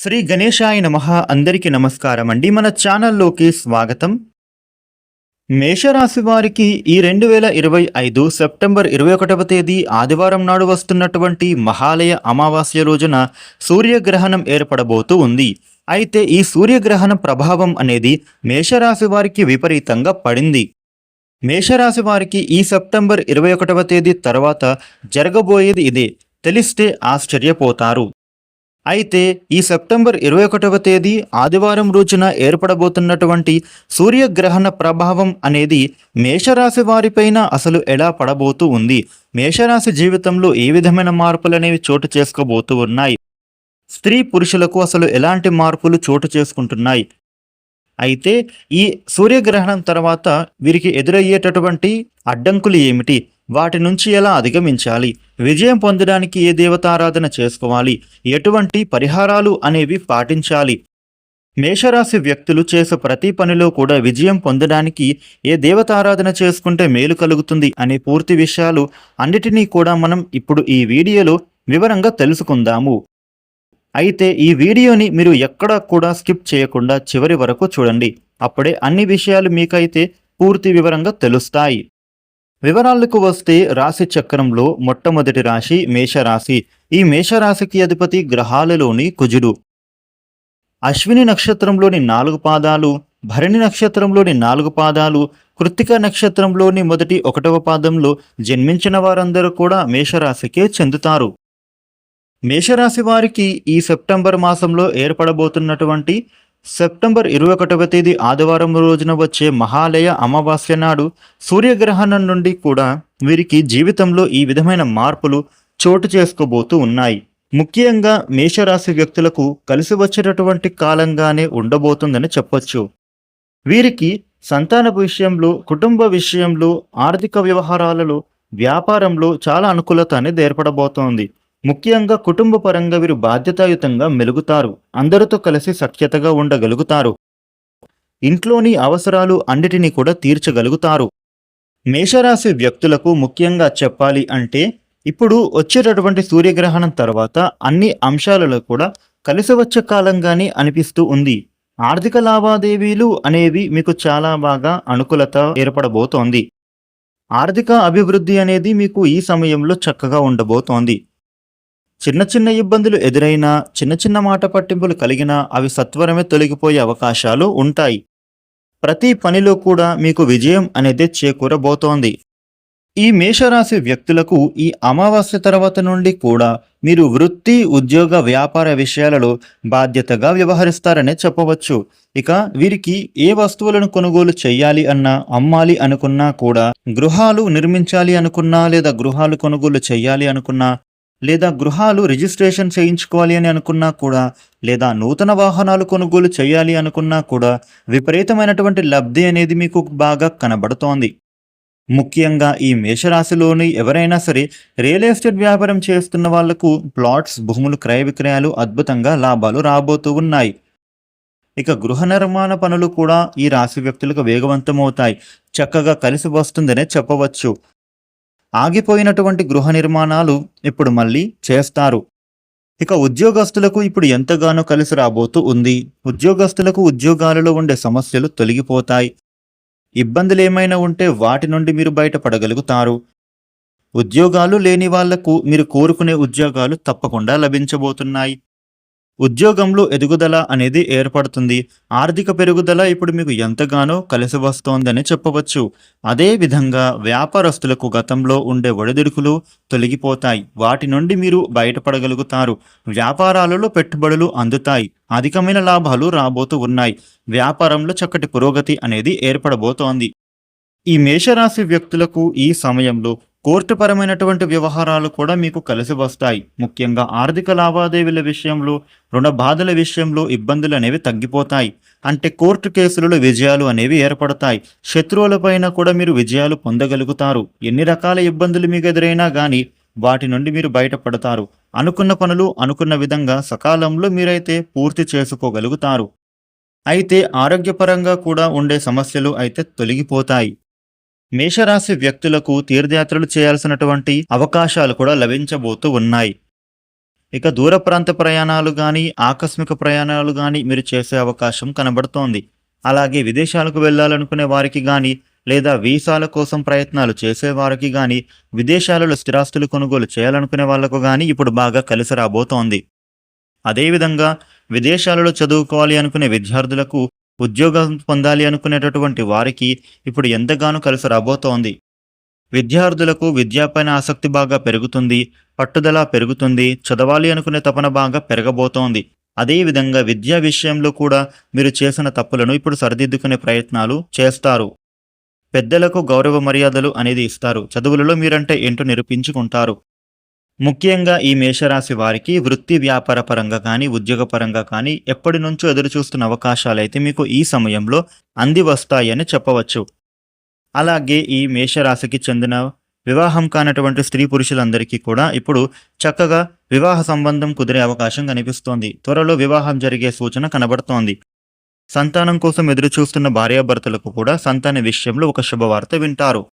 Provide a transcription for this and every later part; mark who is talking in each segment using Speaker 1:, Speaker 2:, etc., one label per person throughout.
Speaker 1: శ్రీ గణేశాయ నమః అందరికీ నమస్కారం అండి మన ఛానల్లోకి స్వాగతం. మేషరాశి వారికి ఈ రెండు వేల ఇరవై ఐదు సెప్టెంబర్ ఇరవై ఒకటవ తేదీ ఆదివారం నాడు వస్తున్నటువంటి మహాలయ అమావాస్య రోజున సూర్యగ్రహణం ఏర్పడబోతూ ఉంది. అయితే ఈ సూర్యగ్రహణం ప్రభావం అనేది మేషరాశి వారికి విపరీతంగా పడింది. మేషరాశి వారికి ఈ సెప్టెంబర్ ఇరవై ఒకటవ తేదీ తర్వాత జరగబోయేది ఇదే. తెలిస్తే ఆశ్చర్యపోతారు. అయితే ఈ సెప్టెంబర్ ఇరవై ఒకటవ తేదీ ఆదివారం రోజున ఏర్పడబోతున్నటువంటి సూర్యగ్రహణ ప్రభావం అనేది మేషరాశి వారిపైన అసలు ఎలా పడబోతూ ఉంది? మేషరాశి జీవితంలో ఏ విధమైన మార్పులు అనేవి చోటు చేసుకోబోతూ ఉన్నాయి? స్త్రీ పురుషులకు అసలు ఎలాంటి మార్పులు చోటు చేసుకుంటున్నాయి? అయితే ఈ సూర్యగ్రహణం తర్వాత వీరికి ఎదురయ్యేటటువంటి అడ్డంకులు ఏమిటి? వాటి నుంచి ఎలా అధిగమించాలి? విజయం పొందడానికి ఏ దేవతారాధన చేసుకోవాలి? ఎటువంటి పరిహారాలు అనేవి పాటించాలి? మేషరాశి వ్యక్తులు చేసే ప్రతి పనిలో కూడా విజయం పొందడానికి ఏ దేవతారాధన చేసుకుంటే మేలు కలుగుతుంది అనే పూర్తి విషయాలు అన్నిటినీ కూడా మనం ఇప్పుడు ఈ వీడియోలో వివరంగా తెలుసుకుందాము. అయితే ఈ వీడియోని మీరు ఎక్కడా కూడా స్కిప్ చేయకుండా చివరి వరకు చూడండి. అప్పుడే అన్ని విషయాలు మీకైతే పూర్తి వివరంగా తెలుస్తాయి. వివరాలకు వస్తే రాశి చక్రంలో మొట్టమొదటి రాశి మేషరాశి. ఈ మేషరాశికి అధిపతి గ్రహాలలోని కుజుడు. అశ్విని నక్షత్రంలోని నాలుగు పాదాలు భరణి నక్షత్రంలోని నాలుగు పాదాలు కృత్తిక నక్షత్రంలోని మొదటి ఒకటవ పాదంలో జన్మించిన వారందరూ కూడా మేషరాశికే చెందుతారు. మేషరాశి వారికి ఈ సెప్టెంబర్ మాసంలో ఏర్పడబోతున్నటువంటి సెప్టెంబర్ ఇరవై ఒకటవ తేదీ ఆదివారం రోజున వచ్చే మహాలయ అమావాస్య నాడు సూర్యగ్రహణం నుండి కూడా వీరికి జీవితంలో ఈ విధమైన మార్పులు చోటు చేసుకోబోతూ ఉన్నాయి. ముఖ్యంగా మేషరాశి వ్యక్తులకు కలిసి వచ్చేటటువంటి కాలంగానే ఉండబోతుందని చెప్పొచ్చు. వీరికి సంతానపు విషయంలో కుటుంబ విషయంలో ఆర్థిక వ్యవహారాలలో వ్యాపారంలో చాలా అనుకూలత అనేది ఏర్పడబోతోంది. ముఖ్యంగా కుటుంబ పరంగా వీరు బాధ్యతాయుతంగా మెలుగుతారు. అందరితో కలిసి సఖ్యతగా ఉండగలుగుతారు. ఇంట్లోని అవసరాలు అన్నిటినీ కూడా తీర్చగలుగుతారు. మేషరాశి వ్యక్తులకు ముఖ్యంగా చెప్పాలి అంటే ఇప్పుడు వచ్చేటటువంటి సూర్యగ్రహణం తర్వాత అన్ని అంశాలలో కూడా కలిసి వచ్చే కాలంగానే అనిపిస్తూ ఉంది. ఆర్థిక లావాదేవీలు అనేవి మీకు చాలా బాగా అనుకూలత ఏర్పడబోతోంది. ఆర్థిక అభివృద్ధి అనేది మీకు ఈ సమయంలో చక్కగా ఉండబోతోంది. చిన్న చిన్న ఇబ్బందులు ఎదురైనా చిన్న చిన్న మాట పట్టింపులు కలిగినా అవి సత్వరమే తొలగిపోయే అవకాశాలు ఉంటాయి. ప్రతి పనిలో కూడా మీకు విజయం అనేది చేకూరబోతోంది. ఈ మేషరాశి వ్యక్తులకు ఈ అమావాస్య తర్వాత నుండి కూడా మీరు వృత్తి ఉద్యోగ వ్యాపార విషయాలలో బాధ్యతగా వ్యవహరిస్తారనే చెప్పవచ్చు. ఇక వీరికి ఏ వస్తువులను కొనుగోలు చేయాలి అన్నా అమ్మాలి అనుకున్నా కూడా గృహాలు నిర్మించాలి అనుకున్నా లేదా గృహాలు కొనుగోలు చేయాలి అనుకున్నా లేదా గృహాలు రిజిస్ట్రేషన్ చేయించుకోవాలి అని అనుకున్నా కూడా లేదా నూతన వాహనాలు కొనుగోలు చేయాలి అనుకున్నా కూడా విపరీతమైనటువంటి లబ్ధి అనేది మీకు బాగా కనబడుతోంది. ముఖ్యంగా ఈ మేషరాశిలోని ఎవరైనా సరే రియల్ ఎస్టేట్ వ్యాపారం చేస్తున్న వాళ్ళకు ప్లాట్స్ భూములు క్రయ విక్రయాలు అద్భుతంగా లాభాలు రాబోతూ ఉన్నాయి. ఇక గృహ నిర్మాణ పనులు కూడా ఈ రాశి వ్యక్తులకు వేగవంతమవుతాయి. చక్కగా కలిసి వస్తుందనే చెప్పవచ్చు. ఆగిపోయినటువంటి గృహ నిర్మాణాలు ఇప్పుడు మళ్ళీ చేస్తారు. ఇక ఉద్యోగస్తులకు ఇప్పుడు ఎంతగానో కలిసి రాబోతూ ఉంది. ఉద్యోగస్తులకు ఉద్యోగాలలో ఉండే సమస్యలు తొలగిపోతాయి. ఇబ్బందులు ఏమైనా ఉంటే వాటి నుండి మీరు బయటపడగలుగుతారు. ఉద్యోగాలు లేని వాళ్ళకు మీరు కోరుకునే ఉద్యోగాలు తప్పకుండా లభించబోతున్నాయి. ఉద్యోగంలో ఎదుగుదల అనేది ఏర్పడుతుంది. ఆర్థిక పెరుగుదల ఇప్పుడు మీకు ఎంతగానో కలిసి వస్తోందని చెప్పవచ్చు. అదే విధంగా వ్యాపారస్తులకు గతంలో ఉండే ఒడిదుడుకులు తొలగిపోతాయి. వాటి నుండి మీరు బయటపడగలుగుతారు. వ్యాపారాలలో పెట్టుబడులు అందుతాయి. అధికమైన లాభాలు రాబోతూ ఉన్నాయి. వ్యాపారంలో చక్కటి పురోగతి అనేది ఏర్పడబోతోంది. ఈ మేషరాశి వ్యక్తులకు ఈ సమయంలో కోర్టుపరమైనటువంటి వ్యవహారాలు కూడా మీకు కలిసి వస్తాయి. ముఖ్యంగా ఆర్థిక లావాదేవీల విషయంలో రుణ బాధల విషయంలో ఇబ్బందులు అనేవి తగ్గిపోతాయి. అంటే కోర్టు కేసులలో విజయాలు అనేవి ఏర్పడతాయి. శత్రువులపైన కూడా మీరు విజయాలు పొందగలుగుతారు. ఎన్ని రకాల ఇబ్బందులు మీకు ఎదురైనా కానీ వాటి నుండి మీరు బయటపడతారు. అనుకున్న పనులు అనుకున్న విధంగా సకాలంలో మీరైతే పూర్తి చేసుకోగలుగుతారు. అయితే ఆరోగ్యపరంగా కూడా ఉండే సమస్యలు అయితే తొలగిపోతాయి. మేషరాశి వ్యక్తులకు తీర్థయాత్రలు చేయాల్సినటువంటి అవకాశాలు కూడా లభించబోతూ ఉన్నాయి. ఇక దూర ప్రాంత ప్రయాణాలు కానీ ఆకస్మిక ప్రయాణాలు కానీ మీరు చేసే అవకాశం కనబడుతోంది. అలాగే విదేశాలకు వెళ్ళాలనుకునే వారికి కానీ లేదా వీసాల కోసం ప్రయత్నాలు చేసేవారికి కానీ విదేశాలలో స్థిరాస్తులు కొనుగోలు చేయాలనుకునే వాళ్ళకు కానీ ఇప్పుడు బాగా కలిసి రాబోతోంది. అదేవిధంగా విదేశాలలో చదువుకోవాలి అనుకునే విద్యార్థులకు ఉద్యోగం పొందాలి అనుకునేటటువంటి వారికి ఇప్పుడు ఎంతగానో కలిసి రాబోతోంది. విద్యార్థులకు విద్యాపైన ఆసక్తి బాగా పెరుగుతుంది పట్టుదల పెరుగుతుంది చదవాలి అనుకునే తపన బాగా పెరగబోతోంది. అదేవిధంగా విద్యా విషయంలో కూడా మీరు చేసిన తప్పులను ఇప్పుడు సరిదిద్దుకునే ప్రయత్నాలు చేస్తారు. పెద్దలకు గౌరవ మర్యాదలు అనేది ఇస్తారు. చదువులలో మీరంటే ఏంటో నిరూపించుకుంటారు. ముఖ్యంగా ఈ మేషరాశి వారికి వృత్తి వ్యాపార పరంగా కానీ ఉద్యోగ పరంగా కానీ ఎప్పటి నుంచో ఎదురు చూస్తున్న అవకాశాలు అయితే మీకు ఈ సమయంలో అంది వస్తాయని చెప్పవచ్చు. అలాగే ఈ మేషరాశికి చెందిన వివాహం కానటువంటి స్త్రీ పురుషులందరికీ కూడా ఇప్పుడు చక్కగా వివాహ సంబంధం కుదిరే అవకాశం కనిపిస్తోంది. త్వరలో వివాహం జరిగే సూచన కనబడుతోంది. సంతానం కోసం ఎదురు చూస్తున్న భార్యాభర్తలకు కూడా సంతాన విషయంలో ఒక శుభవార్త వింటారు.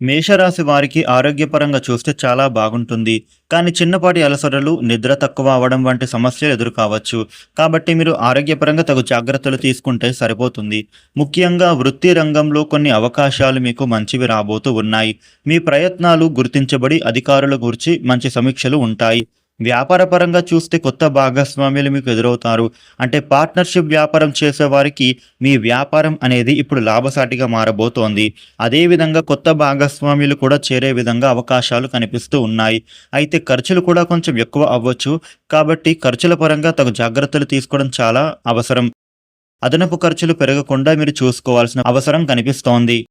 Speaker 1: మేషరాశి వారికి ఆరోగ్యపరంగా చూస్తే చాలా బాగుంటుంది. కానీ చిన్నపాటి అలసటలు నిద్ర తక్కువ అవడం వంటి సమస్యలు ఎదురు కావచ్చు కాబట్టి మీరు ఆరోగ్యపరంగా తగు జాగ్రత్తలు తీసుకుంటే సరిపోతుంది. ముఖ్యంగా వృత్తి రంగంలో కొన్ని అవకాశాలు మీకు మంచివి రాబోతూ ఉన్నాయి. మీ ప్రయత్నాలు గుర్తించబడి అధికారుల గురించి మంచి సమీక్షలు ఉంటాయి. వ్యాపార పరంగా చూస్తే కొత్త భాగస్వామ్యులు మీకు ఎదురవుతారు. అంటే పార్ట్నర్షిప్ వ్యాపారం చేసే వారికి మీ వ్యాపారం అనేది ఇప్పుడు లాభసాటిగా మారబోతోంది. అదేవిధంగా కొత్త భాగస్వామ్యులు కూడా చేరే విధంగా అవకాశాలు కనిపిస్తూ ఉన్నాయి. అయితే ఖర్చులు కూడా కొంచెం ఎక్కువ అవ్వచ్చు. కాబట్టి ఖర్చుల పరంగా తగు జాగ్రత్తలు తీసుకోవడం చాలా అవసరం. అదనపు ఖర్చులు పెరగకుండా మీరు చూసుకోవాల్సిన అవసరం కనిపిస్తోంది.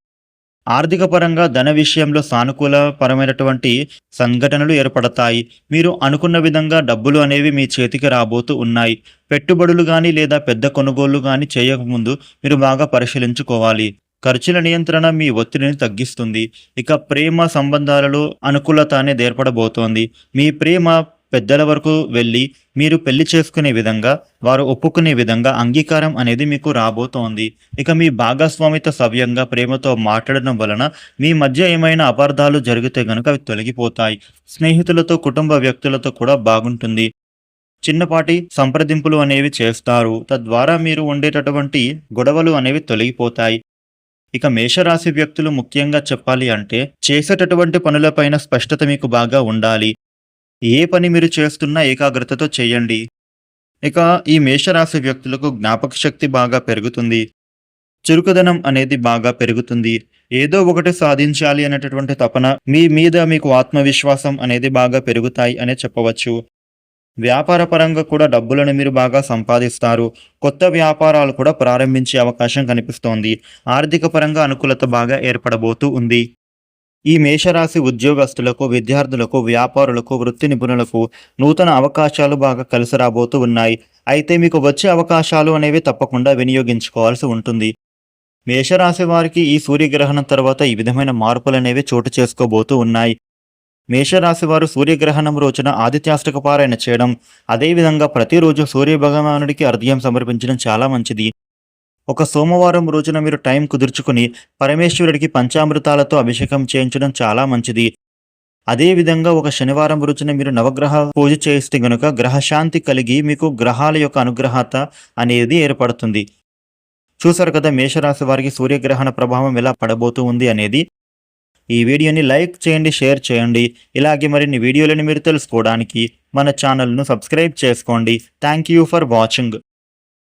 Speaker 1: ఆర్థిక పరంగా ధన విషయంలో సానుకూల పరమైనటువంటి సంఘటనలు ఏర్పడతాయి. మీరు అనుకున్న విధంగా డబ్బులు అనేవి మీ చేతికి రాబోతూ ఉన్నాయి. పెట్టుబడులు కానీ లేదా పెద్ద కొనుగోళ్ళు కానీ చేయకముందు మీరు బాగా పరిశీలించుకోవాలి. ఖర్చుల నియంత్రణ మీ ఒత్తిడిని తగ్గిస్తుంది. ఇక ప్రేమ సంబంధాలలో అనుకూలత అనేది ఏర్పడబోతోంది. మీ ప్రేమ పెద్దల వరకు వెళ్ళి మీరు పెళ్ళి చేసుకునే విధంగా వారు ఒప్పుకునే విధంగా అంగీకారం అనేది మీకు రాబోతోంది. ఇక మీ భాగస్వామితో సవ్యంగా ప్రేమతో మాట్లాడడం వలన మీ మధ్య ఏమైనా అపార్థాలు జరిగితే గనుక అవి తొలగిపోతాయి. స్నేహితులతో కుటుంబ వ్యక్తులతో కూడా బాగుంటుంది. చిన్నపాటి సంప్రదింపులు అనేవి చేస్తారు. తద్వారా మీరు ఉండేటటువంటి గొడవలు అనేవి తొలగిపోతాయి. ఇక మేషరాశి వ్యక్తులు ముఖ్యంగా చెప్పాలి అంటే చేసేటటువంటి పనులపైన స్పష్టత మీకు బాగా ఉండాలి. ఏ పని మీరు చేస్తున్నా ఏకాగ్రతతో చేయండి. ఇక ఈ మేషరాశి వ్యక్తులకు జ్ఞాపక శక్తి బాగా పెరుగుతుంది. చురుకుదనం అనేది బాగా పెరుగుతుంది. ఏదో ఒకటి సాధించాలి అనేటటువంటి తపన మీ మీద మీకు ఆత్మవిశ్వాసం అనేది బాగా పెరుగుతాయి అనే చెప్పవచ్చు. వ్యాపార పరంగా కూడా డబ్బులను మీరు బాగా సంపాదిస్తారు. కొత్త వ్యాపారాలు కూడా ప్రారంభించే అవకాశం కనిపిస్తోంది. ఆర్థిక పరంగా అనుకూలత బాగా ఏర్పడబోతూ ఉంది. ఈ మేషరాశి ఉద్యోగస్తులకు విద్యార్థులకు వ్యాపారులకు వృత్తి నిపుణులకు నూతన అవకాశాలు బాగా కలిసి రాబోతూ ఉన్నాయి. అయితే మీకు వచ్చే అవకాశాలు అనేవి తప్పకుండా వినియోగించుకోవాల్సి ఉంటుంది. మేషరాశి వారికి ఈ సూర్యగ్రహణం తర్వాత ఈ విధమైన మార్పులు అనేవి చోటు చేసుకోబోతూ ఉన్నాయి. మేషరాశి వారు సూర్యగ్రహణం రోజున ఆదిత్యాష్టకపారాయణ చేయడం అదేవిధంగా ప్రతిరోజు సూర్య భగవానుడికి అర్ఘ్యం సమర్పించడం చాలా మంచిది. ఒక సోమవారం రోజున మీరు టైం కుదుర్చుకుని పరమేశ్వరుడికి పంచామృతాలతో అభిషేకం చేయించడం చాలా మంచిది. అదేవిధంగా ఒక శనివారం రోజున మీరు నవగ్రహ పూజ చేస్తే గనుక గ్రహశాంతి కలిగి మీకు గ్రహాల యొక్క అనుగ్రహత అనేది ఏర్పడుతుంది. చూసారు కదా మేషరాశి వారికి సూర్యగ్రహణ ప్రభావం ఎలా పడబోతూ ఉంది అనేది. ఈ వీడియోని లైక్ చేయండి షేర్ చేయండి. ఇలాగే మరిన్ని వీడియోలను మీరు తెలుసుకోవడానికి మన ఛానల్ను సబ్స్క్రైబ్ చేసుకోండి. Thank you for watching.